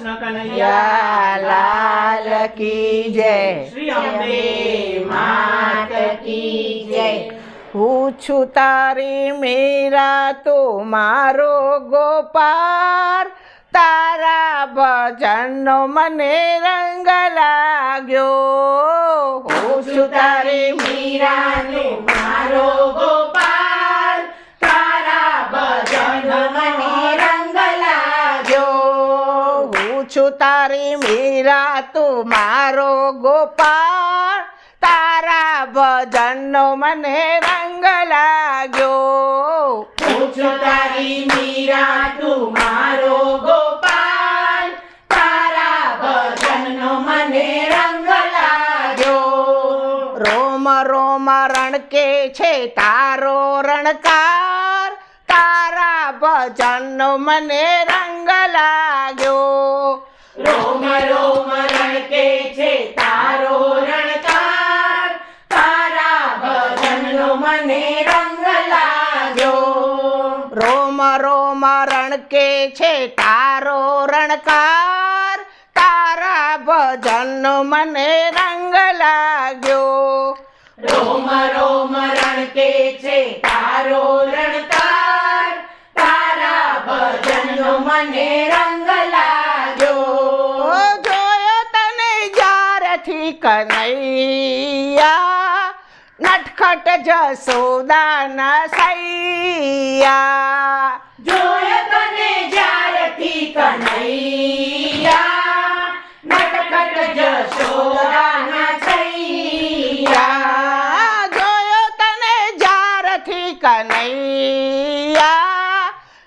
કૃષ્ણ કનૈયા. લાલ કી જય. શ્રી અંબે માત કી જય. હું છું તારી મેરા તો મારો ગોપાર. તારા ભજનનો મને રંગ લાગ્યો. હું છું તારી મીરાને મારો ગોપાલ તારા ભજન મને રંગ લાગ્યો હું છું તારી મીરા તું મારો ગોપાળ. તારા ભજનનો મને રંગ લાગ્યો. હું છું તારી મીરા તું મારો ગોપાલ તારા ભજનનો મને રંગ લાગ્યો. રોમ રોમ રણકે છે તારો રણકાર. તારા ભજનનો મને છે તારો રણકાર. તારા ભજન મને રંગ લાગ્યો. રોમ રોમ રણકે છે તારો રણકાર. તારા ભજન મને રંગ લાગ્યો. જોયો તને જ્યારથી કનૈયા. નટખટ જસોદાના સૈયા. કનૈયા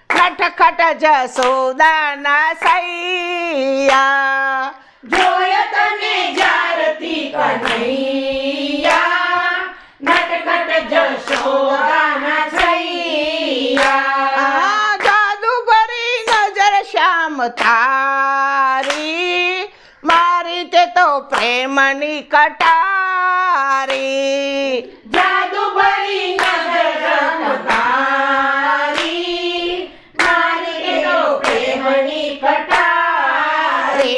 નટખટ જસોદાના સૈયા. જોય તને જારતી કનૈયા નટખટ જશોદાના છૈયા આ જાદુ ભરી નજર શ્યામ તારી મારી તે તો પ્રેમની કટારી. જાદુ ભરી નજર તારી મારી તો પ્રેમની કટારી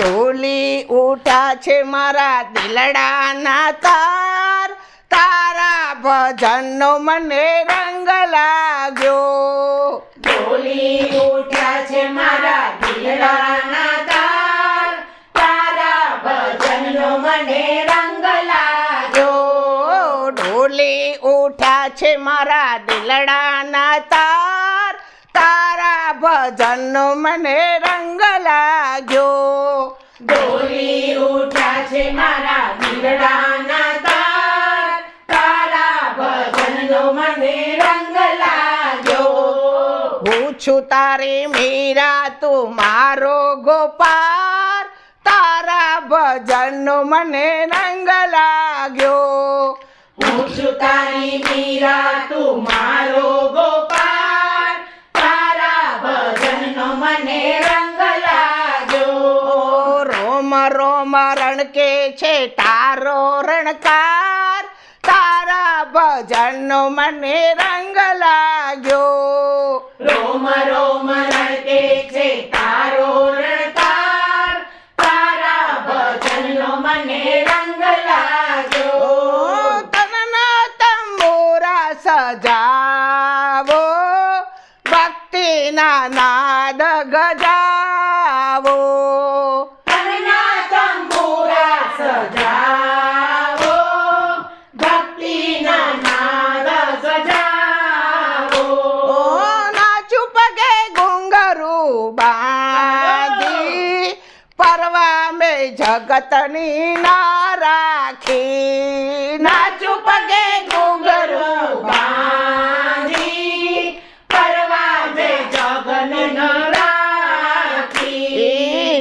ડોલી ઉઠા છે મારા દિલડાના તાર. તારા ભજનનો મને રંગ લાગ્યો. ડોલી ઉઠા છે મારા દિલડાના તાર. તારા ભજનનો મને રંગ લાગ્યો. ડોલી ઉઠા છે મારા દિલડાના તાર. તારા ભજનનો મને રંગ લાગ્યો. ડોલી છે મારા નીરડાના તાર મીરા, તું મારો ગોપાર. તારા ભજનનો મને રંગ લાગ્યો. હું છું તારી મીરા, તું મારો છે તારો રણકાર. તારા ભજનનો મને રંગ લાગ્યો. રોમ રોમ રણકે છે તારો રણકાર. તારા ભજનનો મને રંગ લાગ્યો. તનના તંબોરા સજાવો. ભક્તિના નાદ બાંધી પરવા મે જગતની ના રાખી નાચું પગે ઘૂંઘરું ન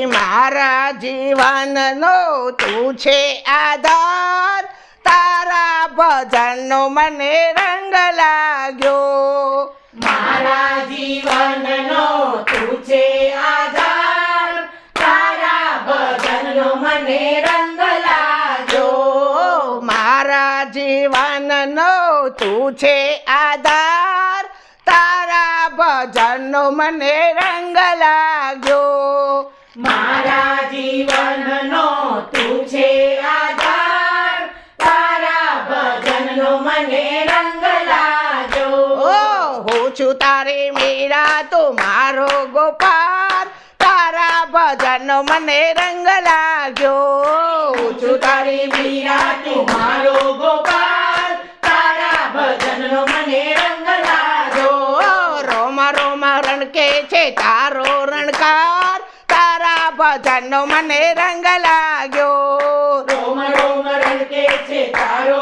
મારા જીવનનો તું છે આધાર. તારા ભજનનો મને રંગ લાગ્યો મારા જીવનનો તું છે આધાર તારા ભજનનો મને રંગ લાગ્યો મારા જીવનનો તું છે આધાર. તારા ભજનનો મને રંગ લાગ્યો. મારા જીવનનો તું છે આધાર. તારા ભજનનો મને રંગ લાગ્યો. ઓ હું છું તારે મીરા તો મારો ગોપાલ તારા ભજનનો મને રંગ લાગ્યો. હું છું તારી મારો જાનો મને રંગ લાગ્યો. રોમ રોમ રંગે છે તારો